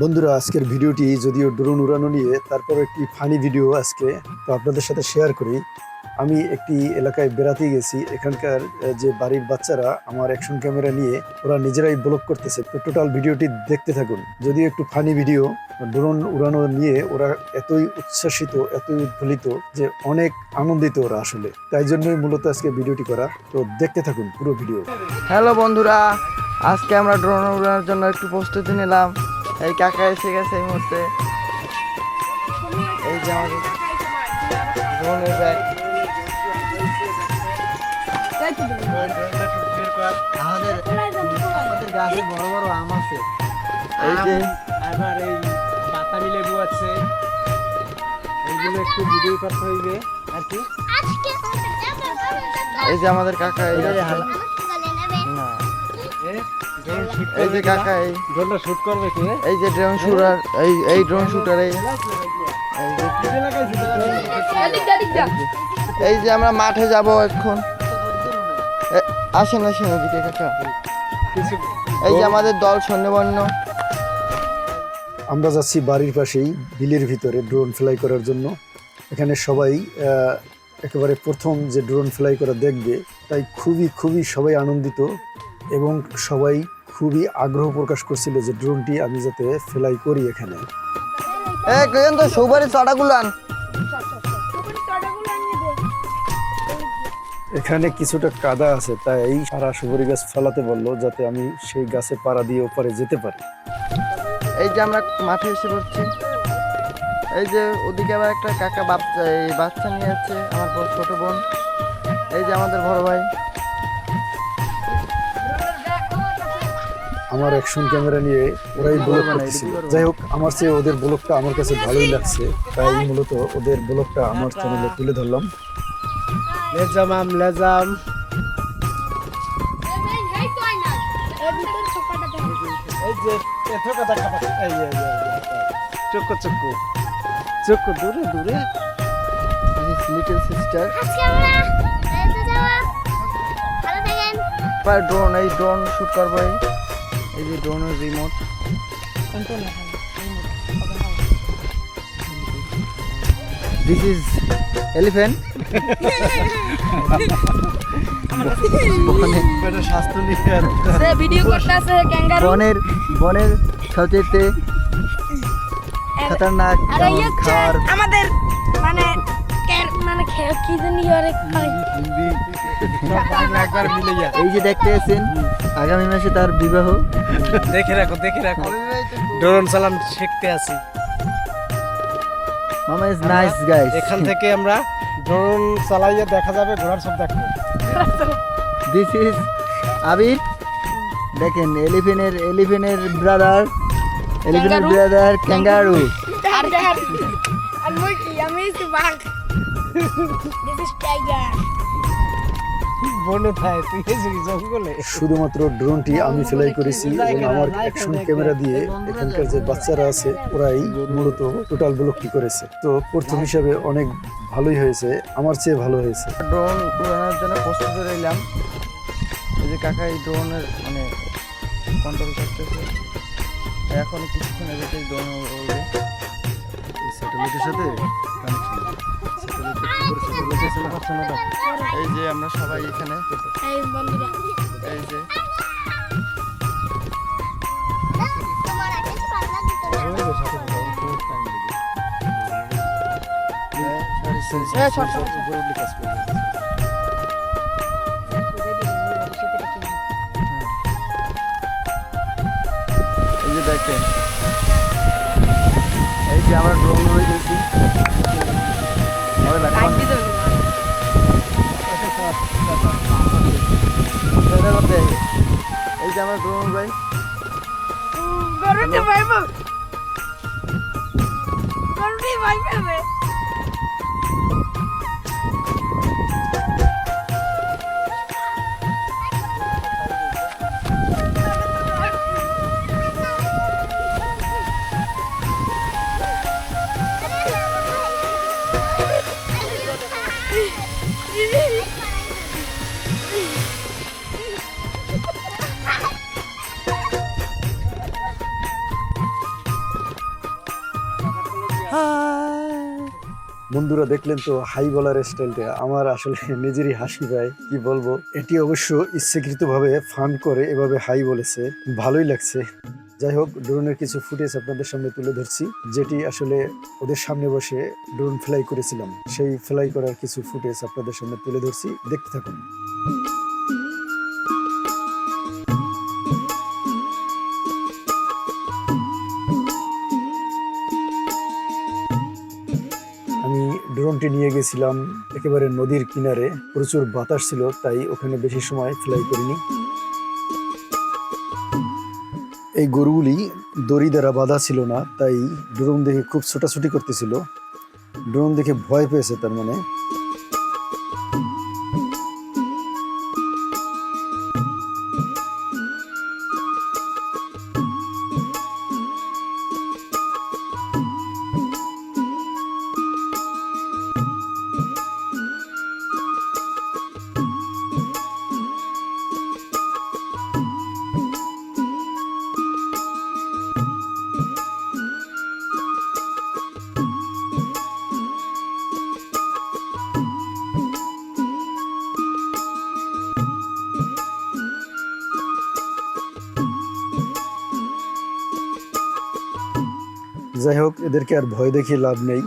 বন্ধুরা, আজকের ভিডিওটি যদিও ড্রোন উড়ানো নিয়ে তারপর একটি ফানি ভিডিও আজকে, তো আপনাদের সাথে শেয়ার করি। আমি একটি এলাকায় বেড়াতে গেছি, এখানকার যে বাড়ির বাচ্চারা আমার অ্যাকশন ক্যামেরা নিয়ে, ওরা নিজেরাই ব্লগ করতেছে। তো টোটাল ভিডিওটি দেখতে থাকুন। যদিও একটু ফানি ভিডিও ড্রোন উড়ানো নিয়ে ওরা এতই উচ্ছ্বাসিত, এতই উদ্ফুল্লিত যে অনেক আনন্দিত ওরা আসলে। তাই জন্যই মূলত আজকে ভিডিওটি করা। তো দেখতে থাকুন পুরো ভিডিও হ্যালো বন্ধুরা, আজকে আমরা ড্রোন উড়ানোর জন্য একটু প্রস্তুতি নিলাম। এই কাকা এসে গেছে এই মুহূর্তে। এই যে আমাদের ড্রোনের ব্যাগ আমাদের আমাদের গাছে বড় বড় আম আছে। এই যে আবার এই বাতাবি লেবু আছে। এইগুলো একটু ভিডিও করতে হইবে। আর কি? এই যে আমাদের কাকা এই এই যে কাকা এই ড্রোনটা শুট করবে কি? এই যে ড্রোন শুটার এই এই ড্রোন শুটার এই। এই যে কিসে লাগাইছি এই যে আমরা মাঠে যাব এখন। আসেন আসেন এদিকে কাকা। এই যে আমাদের দল সৈন্যবন্য আমরা যাচ্ছি বাড়ির পাশেই বিলের ভিতরে ড্রোন ফ্লাই করার জন্য। এখানে সবাই আহ, একেবারে প্রথম যে ড্রোন ফ্লাই করা দেখবে তাই খুবই খুবই সবাই আনন্দিত। এবং সবাই খুবই আগ্রহ প্রকাশ করছিল যে ড্রোনটি আমি যাতে ফ্লাই করি এখানে। তো আন। এখানে কিছুটা কাদা আছে তাই এই সারা সুপারি গাছ ফেলাতে বলল যাতে আমি সেই গাছে পাড়া দিয়ে ওপারে যেতে পারি। এই যে আমরা মাঠে এসে পড়ছি। এই যে ওদিকে আবার একটা কাকা বাচ্চা এই বাচ্চা নিয়ে যাচ্ছে আমার ছোট বোন। এই যে আমাদের বড় ভাই। আমার অ্যাকশন ক্যামেরা নিয়ে ওরাই ব্লগ করতেছিল যাই হোক আমার চেয়ে ওদের ব্লগটা আমার কাছে ভালোই লাগছে। তাই মূলত ওদের ব্লগটা আমার চ্যানেলে তুলে ধরলাম। লেজাম আম লেজাম এই যে এত কথা খাবার এই এই চক্কু চক্কু চক্কু দূরে দূরে। লিটল সিস্টার আজকে আমরা বেড়াতে যাওয়া। ভালো থাকেন। ড্রোন এই ড্রোন শুট করব এই যে ড্রোনের রিমোট দিস ইজ এলিফ্যান্ট বনের বনের সবচেয়ে খতরনাক ইয়ে খাওয়ার আমাদের মানে এই যে দেখতে আছেন আগামী মাসে তার বিবাহ। দেখে রাখো দেখে রাখো। ড্রোন চালান শিখতে আছি মামা ইজ নাইস গাইস এখান থেকে আমরা ড্রোন চালাইয়ে দেখা যাবে ঘোড়ার সব দেখব। দিস ইজ আবির দেখেন এলিফেনের এলিফেনের ব্রাদার এলিফেনের ব্রাদার ক্যাঙ্গারু আর আর আর কি আমি বাঘ। বনে তুই জঙ্গলে? শুধুমাত্র ড্রোনটি আমি ফ্লাই করেছি এবং আমার অ্যাকশন ক্যামেরা দিয়ে এখানকার যে বাচ্চারা আছে ওরাই মূলত টোটাল ব্লগটি করেছে। তো প্রথম হিসাবে অনেক ভালোই হয়েছে আমার চেয়ে ভালো হয়েছে। ড্রোন উড়ানোর জন্য প্রস্তুত রইলাম এই যে কাকা এই ড্রোনের মানে কন্ট্রোল করতেছে। এখন কিছুক্ষণ এদিকে ড্রোন উড়বে। স্যাটেলাইটের সাথে এই যে আমরা সবাই এখানে। এই যে। এই যে দেখেন গরুটি ভাই গরুটি ভাই পাবে বন্ধুরা, দেখলেন তো হাই বলার স্টাইলটা আমার আসলে নিজেরই হাসি পায়, কি বলব? এটি অবশ্য ইচ্ছাকৃতভাবে ফান করে এভাবে হাই বলেছে। ভালোই লাগছে। যাই হোক ড্রোনের কিছু ফুটেজ আপনাদের সামনে তুলে ধরছি, যেটি আসলে ওদের সামনে বসে ড্রোন ফ্লাই করেছিলাম। সেই ফ্লাই করার কিছু ফুটেজ আপনাদের সামনে তুলে ধরছি। দেখতে থাকুন। ড্রোনটি নিয়ে গেছিলাম একেবারে নদীর কিনারে। প্রচুর বাতাস ছিল, তাই ওখানে বেশি সময় ফ্লাই করিনি। এই গরুগুলি দড়ি দ্বারা বাধা ছিল না, তাই ড্রোন দেখে খুব ছোটাছুটি করতেছিল। ড্রোন দেখে ভয় পেয়েছে তার মানে। যাই হোক, এদেরকে আর ভয় দেখিয়ে লাভ নেই।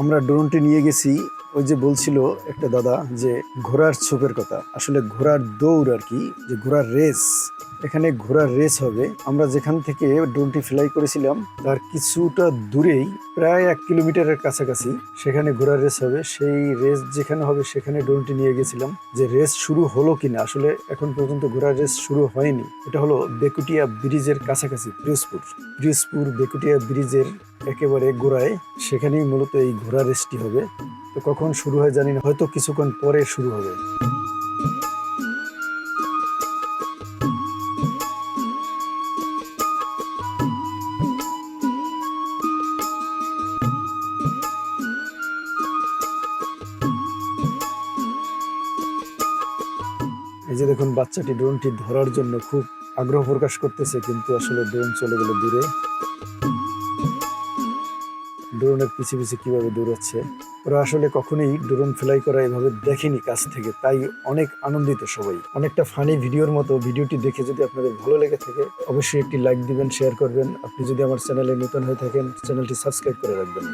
আমরা ড্রোনটি নিয়ে গেছি। ওই যে বলছিল একটা দাদা যে ঘোড়ার ছোপের কথা। আসলে ঘোড়ার দৌড় আর কি, যে ঘোড়ার রেস এখানে ঘোড়ার রেস হবে। আমরা যেখান থেকে ড্রোনটি ফ্লাই করেছিলাম, তার কিছুটা দূরেই, প্রায় এক কিলোমিটারের কাছাকাছি সেখানে ঘোড়ার রেস হবে। সেই রেস যেখানে হবে, সেখানে ড্রোনটি নিয়ে গেছিলাম। যে রেস শুরু হলো কিনা, আসলে এখন পর্যন্ত ঘোড়ার রেস শুরু হয়নি। এটা হলো বেকুটিয়া ব্রিজের কাছাকাছি, পিরোজপুর। পিরোজপুর বেকুটিয়া ব্রিজের একেবারে গোড়ায়, সেখানেই মূলত এই ঘোড়া রেসটি হবে। তো কখন শুরু হয় জানি না, হয়তো কিছুক্ষণ পরে শুরু হবে। যে দেখুন, বাচ্চাটি ড্রোনটি ধরার জন্য খুব আগ্রহ প্রকাশ করতেছে, কিন্তু আসলে ড্রোন চলে গেল দূরে। ড্রোনের পিছে পিছে কীভাবে দৌড়াচ্ছে? ওরা আসলে কখনোই ড্রোন ফ্লাই করা এভাবে দেখেনি কাছ থেকে, তাই অনেক আনন্দিত সবাই। অনেকটা ফানি ভিডিওর মতো ভিডিওটি দেখে যদি আপনাদের ভালো লেগে থাকে, অবশ্যই একটি লাইক দিবেন, শেয়ার করবেন। আপনি যদি আমার চ্যানেলে নতুন হয়ে থাকেন, চ্যানেলটি সাবস্ক্রাইব করে রাখবেন।